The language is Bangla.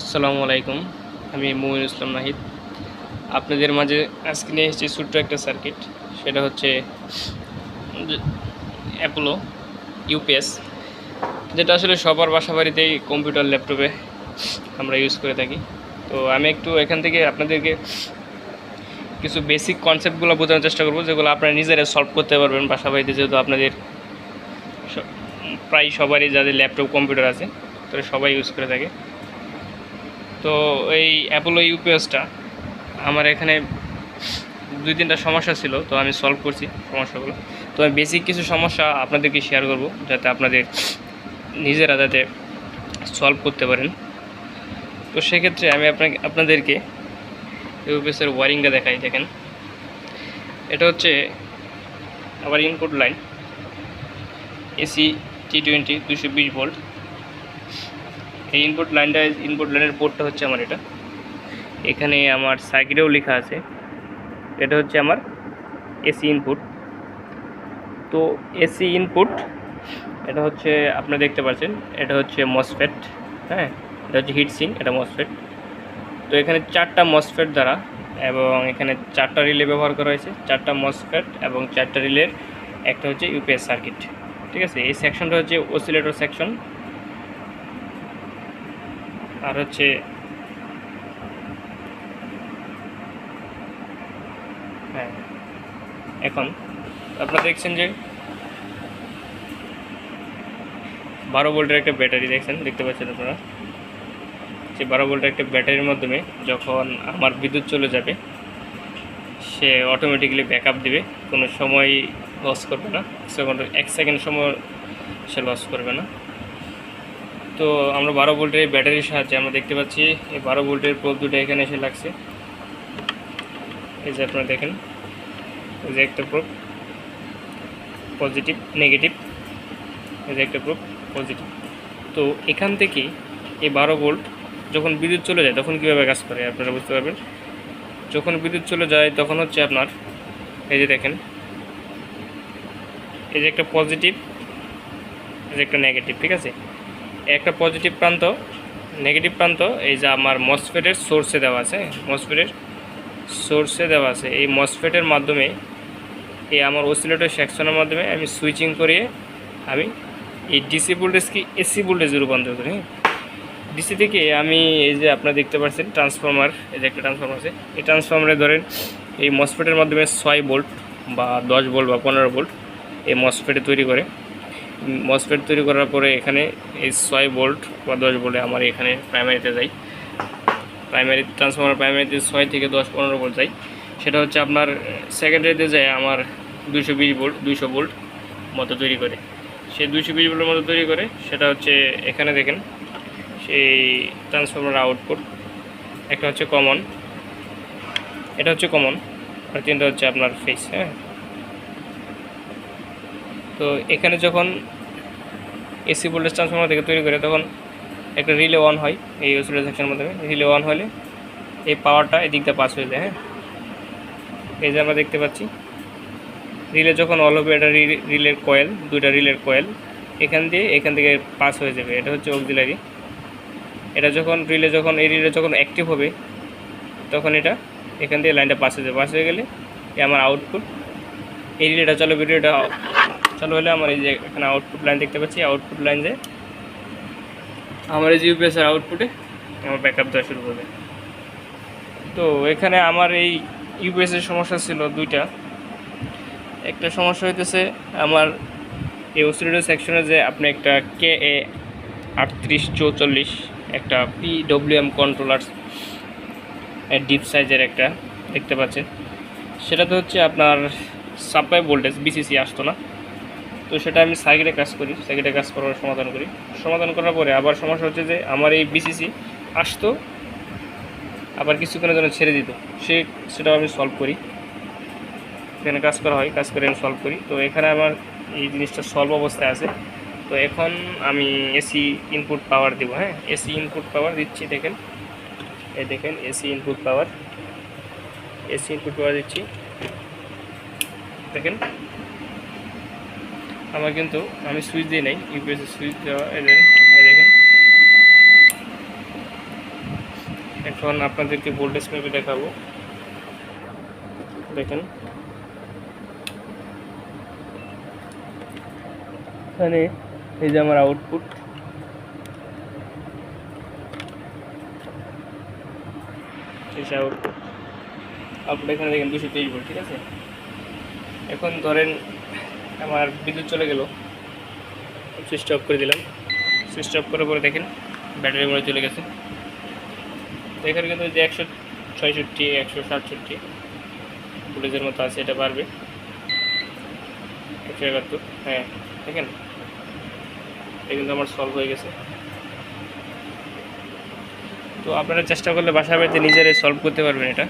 আসসালামু আলাইকুম, আমি মুমিন ইসলাম নাহিদ। আপনাদের মাঝে আজকে নিয়ে এসেছি ছোট্ট একটা সার্কিট সেটা হচ্ছে অ্যাপোলো ইউপিএস যেটা আসলে সবার বাসা বাড়িতেই কম্পিউটার ল্যাপটপে আমরা ইউজ করে থাকি। তো আমি একটু এখান থেকে আপনাদেরকে কিছু বেসিক কনসেপ্টগুলো বোঝানোর চেষ্টা করব, যেগুলো আপনারা নিজেরা সলভ করতে পারবেন বাসা বাড়িতে যেহেতু আপনাদের প্রায় সবারই যাদের ল্যাপটপ কম্পিউটার আছে, তারা সবাই ইউজ করে থাকে। তো এই অ্যাপোলো ইউপিএসটা আমার এখানে দুই তিনটা সমস্যা ছিল, তো আমি সলভ করছি সমস্যাগুলো। তো আমি বেসিক কিছু সমস্যা আপনাদেরকে শেয়ার করব, যাতে আপনাদের নিজেরা যাতে সলভ করতে পারেন। তো সেক্ষেত্রে আমি আপনাকে, আপনাদেরকে ইউপিএসের ওয়ারিংটা দেখাই, দেখেন। এটা হচ্ছে আবার input line AC T twenty দুশো বিশ ভোল্ট এই ইনপুট লাইনটা ইনপুট লাইনের পোর্টটা হচ্ছে আমার এটা। এখানে আমার সার্কিটেও লেখা আছে। এটা হচ্ছে আমার এসি ইনপুট তো এসি ইনপুট এটা হচ্ছে, আপনারা দেখতে পাচ্ছেন, এটা হচ্ছে মসফেট হ্যাঁ? এটা হচ্ছে হিট হিটসিং এটা মসফেট তো এখানে চারটা মসফেট দ্বারা এবং এখানে চারটা রিলে ব্যবহার করা হয়েছে। চারটা মসফেট এবং চারটা রিলের একটা হচ্ছে ইউপিএস সার্কিট ঠিক আছে? এই সেকশনটা হচ্ছে ওসিলেটর সেকশন আর হচ্ছে হ্যাঁ এখন আপনারা দেখছেন যে বারো ভোল্টের একটা ব্যাটারি দেখছেন, দেখতে পাচ্ছেন আপনারা? যে বারো ভোল্টের একটা ব্যাটারির মাধ্যমে যখন আমার বিদ্যুৎ চলে যাবে, সে অটোমেটিক্যালি ব্যাকআপ দেবে, কোনো সময় লস করবে না, এক সেকেন্ড সময় সে লস করবে না। তো আমরা বারো ভোল্টের ব্যাটারির সাহায্যে আমরা দেখতে পাচ্ছি, এই বারো ভোল্টের প্রোব দুটো এখানে এসে লাগছে। এই যে আপনারা দেখেন, এই যে একটা প্রোব পজিটিভ নেগেটিভ এই যে একটা প্রোব পজিটিভ তো এখান থেকে এই বারো ভোল্ট যখন বিদ্যুৎ চলে যায়, তখন কীভাবে কাজ করে, আপনারা বুঝতে পারবেন? যখন বিদ্যুৎ চলে যায়, তখন হচ্ছে আপনার, এই যে দেখেন, এই যে একটা পজিটিভ এই যে একটা নেগেটিভ ঠিক আছে? একটা পজিটিভ প্রান্ত নেগেটিভ প্রান্ত, এই যে আমার মসফেটের সোর্সে দেওয়া আছে, মসফেটের সোর্সে দেওয়া আছে। এই মসফেটের মাধ্যমে, এই আমার অসিলেটর সেকশনের মাধ্যমে আমি সুইচিং করিয়ে আমি এই ডিসি ভোল্টেজকে এসি ভোল্টেজে রূপান্তর করি হ্যাঁ? ডিসি থেকে আমি এই যে আপনারা দেখতে পাচ্ছেন ট্রান্সফর্মার এই যে একটা ট্রান্সফর্মার আছে, এই ট্রান্সফর্মারে ধরেন এই মসফেটের মাধ্যমে ছয় ভোল্ট বা দশ ভোল্ট বা পনেরো ভোল্ট এই মসফেটে তৈরি করে। মসফেট তৈরি করার পরে এখানে এই ছয় ভোল্ট বা দশ ভোল্টে আমার এখানে প্রাইমারিতে যাই। প্রাইমারি ট্রান্সফর্মার প্রাইমারিতে ছয় থেকে দশ পনেরো ভোল্ট যাই। সেটা হচ্ছে আপনার সেকেন্ডারিতে যায় আমার দুশো বিশ ভোল্ট দুশো ভোল্ট মতো তৈরি করে। সে দুশো বিশ ভোল্টের মতো তৈরি করে, সেটা হচ্ছে এখানে দেখেন, সেই ট্রান্সফর্মার আউটপুট একটা হচ্ছে কমন এটা হচ্ছে কমন আর তিনটা হচ্ছে আপনার ফেস হ্যাঁ? তো এখানে যখন এসি ভোল্টেজ ট্রান্সফর্মার থেকে তৈরি করে, তখন একটা রিলে অন হয় এই ওসিলের সেকশনের মাধ্যমে। রিলে অন হলে এই পাওয়ারটা এদিক দিয়ে পাস হয়ে যায় হ্যাঁ? এই যে আমরা দেখতে পাচ্ছি রিলে যখন অল হবে, এটা রিলের কয়েল দুইটা রিলের কয়েল এখান দিয়ে এখান থেকে পাস হয়ে যাবে। এটা হচ্ছে অক্সিলারি এটা যখন রিলে যখন, এই রিলে যখন অ্যাক্টিভ হবে, তখন এটা এখান দিয়ে লাইনটা পাস হয়ে যাবে। পাস হয়ে গেলে এই আমার আউটপুট এই রিলেটা চালু ভিডিওটা চালু হলে আমার এই যে এখানে আউটপুট লাইন দেখতে পাচ্ছি আউটপুট লাইন যে আমার এই যে ইউপিএসের আউটপুটে আমার ব্যাকআপ দেওয়া শুরু করবে। তো এখানে আমার এই ইউপিএসের সমস্যা ছিল দুইটা। একটা সমস্যা হইতেছে আমার এই অসিলেটর সেকশনে যে আপনি একটা কে এ আটত্রিশ চৌচল্লিশ একটা পিডব্লিউএম কন্ট্রোলার ডিপ সাইজের একটা দেখতে পাচ্ছেন। সেটাতে হচ্ছে আপনার সাপ্লাই ভোল্টেজ বিসিসি আসতো না। তো সেটা আমি সাইকেলে কাজ করি, সাইকেলে কাজ করার সমাধান করি। সমাধান করার পরে আবার সমস্যা হচ্ছে যে আমার এই বিসিসি আসতো, আবার কিছুক্ষণের জন্য ছেড়ে দিত। সে, সেটাও আমি সলভ করি। এখানে কাজ করা হয়, কাজ করে আমি সলভ করি। তো এখানে আমার এই জিনিসটা সলভ অবস্থায় আছে। তো এখন আমি এসি ইনপুট পাওয়ার দেবো হ্যাঁ? এসি ইনপুট পাওয়ার দিচ্ছি, দেখেন। এই দেখেন AC input power AC input power দিচ্ছি। দেখেন। আমার কিন্তু, আমি সুইচ দিই নাই, ইউপিএস সুইচ দেওয়া দেখেন। এখন আপনাদেরকে ভোল্টেজ মেপে দেখাবো। দেখেন। এখানে এই যে আমার আউটপুট আউটপুট আউটপুট এখানে দেখেন দুশো তেইশ ভোল্ট ঠিক আছে? এখন ধরেন আমার বিদ্যুৎ চলে গেল। সুইচ অফ করে দিলাম। সুইচ অফ করার পরে দেখেন, ব্যাটারি মনে চলে গেছে। এখানে কিন্তু যে একশো ছয়ষট্টি, একশো সাতষট্টি ফুটেজের মতো আছে, এটা পারবে একশো একাত্তর হ্যাঁ দেখেন। এটা কিন্তু আমার সলভ হয়ে গেছে। তো আপনারা চেষ্টা করলে বাসা বাড়িতে নিজেরাই সলভ করতে পারবেন এটা।